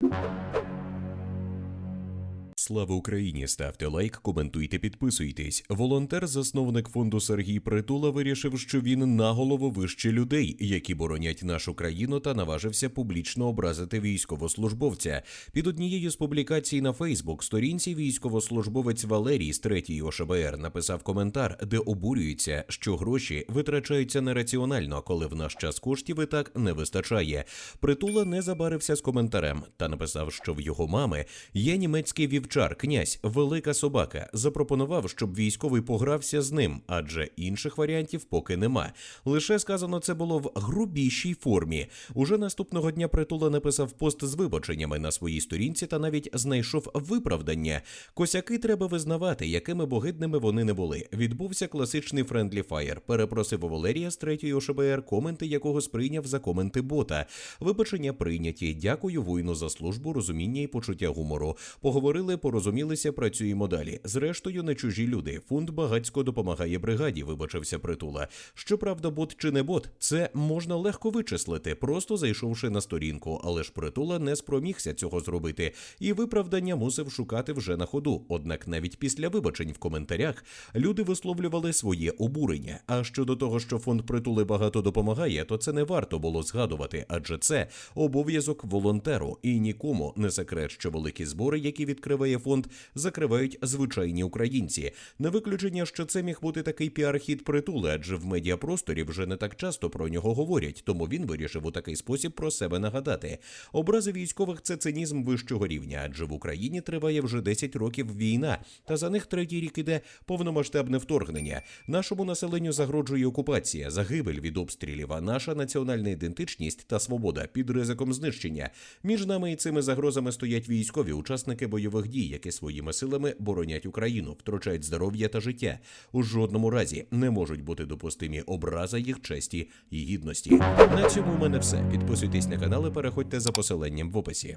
you Слава Україні! Ставте лайк, коментуйте, підписуйтесь. Волонтер, засновник фонду Сергій Притула, вирішив, що він наголову вище людей, які боронять нашу країну, та наважився публічно образити військовослужбовця. Під однією з публікацій на Фейсбук сторінці військовослужбовець Валерій з 3 ОШБР написав коментар, де обурюється, що гроші витрачаються нераціонально, коли в наш час коштів і так не вистачає. Притула не забарився з коментарем та написав, що в його мами є німецький вівчар, князь, велика собака. Запропонував, щоб військовий погрався з ним, адже інших варіантів поки нема. Лише сказано це було в грубішій формі. Уже наступного дня притула написав пост з вибаченнями на своїй сторінці та навіть знайшов виправдання. Косяки треба визнавати, якими богидними вони не були. Відбувся класичний френдлі фаєр. Перепросив Валерія з третьої ОШБР, коменти якого сприйняв за коменти бота. Вибачення прийняті. Дякую воїну за службу, розуміння і почуття гумору. Поговорили, порозумілися, працюємо далі. Зрештою, не чужі люди. Фонд багацько допомагає бригаді. Вибачився притула. Щоправда, бот чи не бот, це можна легко вичислити, просто зайшовши на сторінку. Але ж притула не спромігся цього зробити, і виправдання мусив шукати вже на ходу. Однак навіть після вибачень в коментарях люди висловлювали своє обурення. А щодо того, що фонд притули багато допомагає, то це не варто було згадувати, адже це обов'язок волонтеру. І нікому не секрет, що великі збори, які відкриває фонд, закривають звичайні українці. Не виключення, що це міг бути такий піар-хід притули, адже в медіапросторі вже не так часто про нього говорять, тому він вирішив у такий спосіб про себе нагадати. Образи військових це цинізм вищого рівня, адже в Україні триває вже 10 років війна, та за них третій рік іде повномасштабне вторгнення. Нашому населенню загрожує окупація, загибель від обстрілів, а наша національна ідентичність та свобода під ризиком знищення. Між нами і цими загрозами стоять військові учасники бойових дій, які своїми силами боронять Україну, втручають здоров'я та життя. У жодному разі не можуть бути допустимі образа їх честі і гідності. На цьому в мене все. Підписуйтесь на канал і переходьте за посиленням в описі.